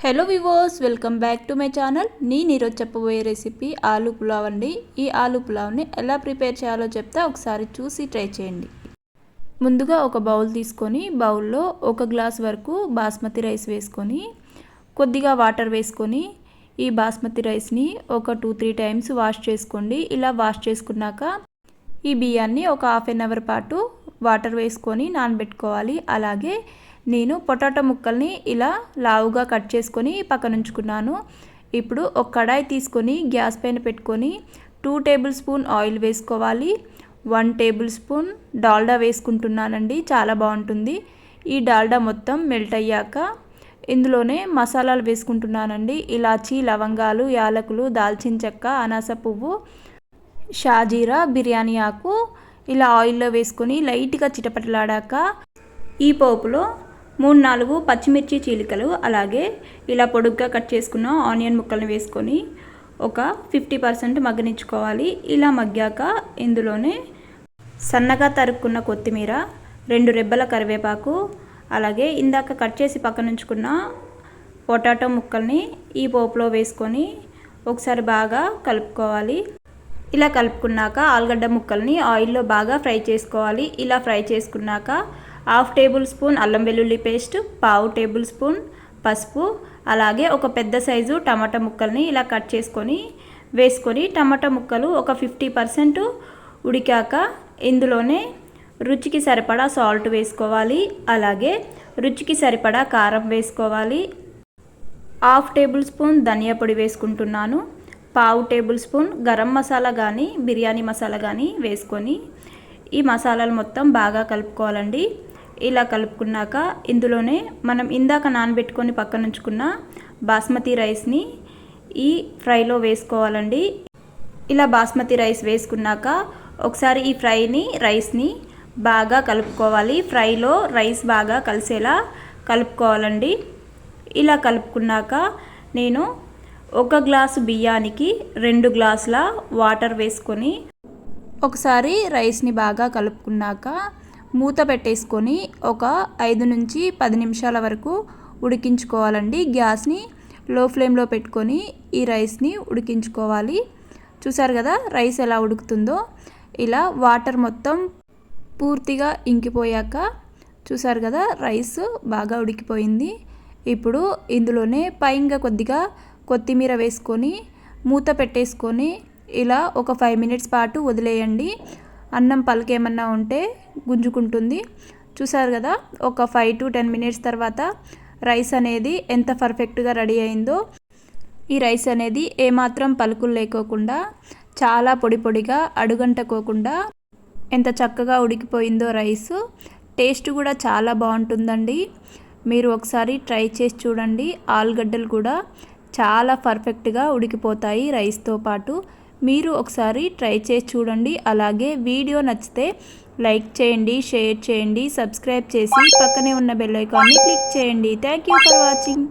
Hello వివోస్ welcome back to my channel నేను ఈరోజు చెప్పబోయే రెసిపీ ఆలు పులావ్ అండి. ఈ ఆలు పులావ్ని ఎలా ప్రిపేర్ చేయాలో చెప్తే ఒకసారి చూసి ట్రై చేయండి. ముందుగా ఒక బౌల్ తీసుకొని బౌల్లో ఒక గ్లాస్ వరకు బాస్మతి రైస్ వేసుకొని కొద్దిగా వాటర్ వేసుకొని ఈ బాస్మతి రైస్ని ఒక టూ త్రీ టైమ్స్ వాష్ చేసుకోండి. ఇలా వాష్ చేసుకున్నాక ఈ బియ్యాన్ని ఒక హాఫ్ అన్ అవర్ పాటు వాటర్ వేసుకొని నానబెట్టుకోవాలి. అలాగే నేను పొటాటో ముక్కల్ని ఇలా లావుగా కట్ చేసుకొని పక్కన ఉంచుకున్నాను ఇప్పుడు ఒక కడాయి తీసుకొని గ్యాస్ పైన పెట్టుకొని టూ టేబుల్ స్పూన్ ఆయిల్ వేసుకోవాలి. వన్ టేబుల్ స్పూన్ డాల్డా వేసుకుంటున్నానండి చాలా బాగుంటుంది. ఈ డాల్డా మొత్తం మెల్ట్ అయ్యాక ఇందులోనే మసాలాలు వేసుకుంటున్నానండి. ఇలాచీ లవంగాలు యాలకులు దాల్చిన చెక్క అనాస పువ్వు షాజీరా బిర్యానీ ఆకు ఇలా ఆయిల్లో వేసుకొని లైట్గా చిటపటలాడాక ఈ పోపులో మూడు నాలుగు పచ్చిమిర్చి చీలికలు అలాగే ఇలా పొడుగ్గా కట్ చేసుకున్న ఆనియన్ ముక్కలను వేసుకొని ఒక ఫిఫ్టీ పర్సెంట్ మగ్గనిచ్చుకోవాలి. ఇలా మగ్గాక ఇందులోనే సన్నగా తరుక్కున్న కొత్తిమీర రెండు రెబ్బల కరివేపాకు అలాగే ఇందాక కట్ చేసి పక్కనుంచుకున్న పొటాటో ముక్కల్ని ఈ పోపులో వేసుకొని ఒకసారి బాగా కలుపుకోవాలి. ఇలా కలుపుకున్నాక ఆలుగడ్డ ముక్కల్ని ఆయిల్లో బాగా ఫ్రై చేసుకోవాలి. ఇలా ఫ్రై చేసుకున్నాక హాఫ్ టేబుల్ స్పూన్ అల్లం వెల్లుల్లి పేస్ట్ పావు టేబుల్ స్పూన్ పసుపు అలాగే ఒక పెద్ద సైజు టమాటా ముక్కల్ని ఇలా కట్ చేసుకొని వేసుకొని టమాటా ముక్కలు ఒక ఫిఫ్టీ పర్సెంట్ ఉడికాక ఇందులోనే రుచికి సరిపడా సాల్ట్ వేసుకోవాలి అలాగే రుచికి సరిపడా కారం వేసుకోవాలి. హాఫ్ టేబుల్ స్పూన్ ధనియా పొడి వేసుకుంటున్నాను. పావు టేబుల్ స్పూన్ గరం మసాలా కానీ బిర్యానీ మసాలా కానీ వేసుకొని ఈ మసాలాలు మొత్తం బాగా కలుపుకోవాలండి. ఇలా కలుపుకున్నాక ఇందులోనే మనం ఇందాక నానబెట్టుకొని పక్కన ఉంచుకున్న బాస్మతి రైస్ని ఈ ఫ్రైలో వేసుకోవాలండి. ఇలా బాస్మతి రైస్ వేసుకున్నాక ఒకసారి ఈ ఫ్రైని రైస్ని బాగా కలుపుకోవాలి. ఫ్రైలో రైస్ బాగా కలిసేలా కలుపుకోవాలండి. ఇలా కలుపుకున్నాక నేను ఒక గ్లాసు బియ్యానికి రెండు గ్లాసుల వాటర్ వేసుకొని ఒకసారి రైస్ని బాగా కలుపుకున్నాక మూత పెట్టేసుకొని ఒక ఐదు నుంచి పది నిమిషాల వరకు ఉడికించుకోవాలండి. గ్యాస్ని లో ఫ్లేమ్లో పెట్టుకొని ఈ రైస్ని ఉడికించుకోవాలి. చూసారు కదా రైస్ ఎలా ఉడుకుతుందో? ఇలా వాటర్ మొత్తం పూర్తిగా ఇంకిపోయాక చూసారు కదా రైస్ బాగా ఉడికిపోయింది. ఇప్పుడు ఇందులోనే పైగా కొద్దిగా కొత్తిమీర వేసుకొని మూత పెట్టేసుకొని ఇలా ఒక ఫైవ్ మినిట్స్ పాటు వదిలేయండి. అన్నం పలకేమన్నా ఉంటే గుంజుకుంటుంది. చూసారు కదా ఒక ఫైవ్ టు టెన్ మినిట్స్ తర్వాత రైస్ అనేది ఎంత పర్ఫెక్ట్గా రెడీ అయిందో. ఈ రైస్ అనేది ఏమాత్రం పలుకులు లేకోకుండా చాలా పొడి పొడిగా అడుగంటకోకుండా ఎంత చక్కగా ఉడికిపోయిందో రైస్ టేస్ట్ కూడా చాలా బాగుంటుందండి. మీరు ఒకసారి ట్రై చేసి చూడండి. ఆలుగడ్డలు కూడా చాలా పర్ఫెక్ట్గా ఉడికిపోతాయి రైస్తో పాటు. మీరు ఒకసారి ట్రై చేసి చూడండి. అలాగే వీడియో నచ్చితే లైక్ చేయండి షేర్ చేయండి సబ్స్క్రైబ్ చేసి పక్కనే ఉన్న బెల్ ఐకాన్ని క్లిక్ చేయండి. Thank you for watching.